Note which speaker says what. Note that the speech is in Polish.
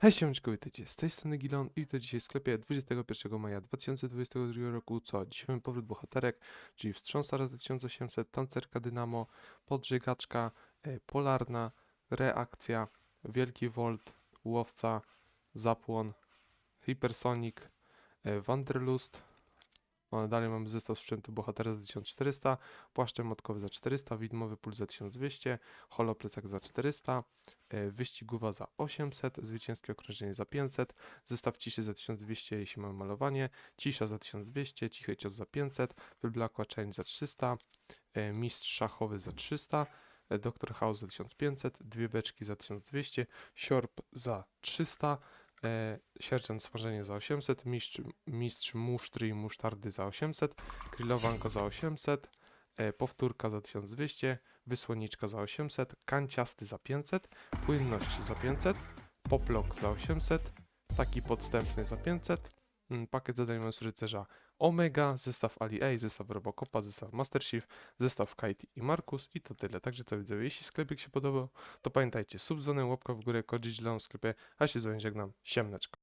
Speaker 1: Hej, siemeczko, witajcie, z tej strony Gilon i to dzisiaj w sklepie 21 maja 2022 roku, co dzisiaj powrót bohaterek, czyli wstrząsa raz 1800, tancerka dynamo, podżegaczka, e, polarna, reakcja, wielki volt, łowca, zapłon, hypersonic, e, wanderlust, o, dalej mamy zestaw sprzętu bohatera za 1400, płaszcze motkowy za 400, widmowy puls za 1200, holoplecak za 400, e, wyścigówa za 800, zwycięskie okrążenie za 500, zestaw ciszy za 1200, jeśli mamy malowanie, cisza za 1200, cichy cios za 500, wyblakła część za 300, e, mistrz szachowy za 300, e, doktor House za 1500, dwie beczki za 1200, siorb za 300, e, sierżant smażenie za 800, mistrz, mistrz musztry i musztardy za 800, grillowanko za 800, e, powtórka za 1200, wysłonniczka za 800, kanciasty za 500, płynność za 500, poplok za 800, taki podstępny za 500, mm, pakiet zadań mocy rycerza Omega, zestaw Ali zestaw Robocopa, zestaw Master Chief, zestaw Kite i Markus i to tyle. Także co widzę, jeśli sklepik się podobał, to pamiętajcie, sub, dzwonek, łapka w górę, kod źle w sklepie, a się z żegnam, siemneczko.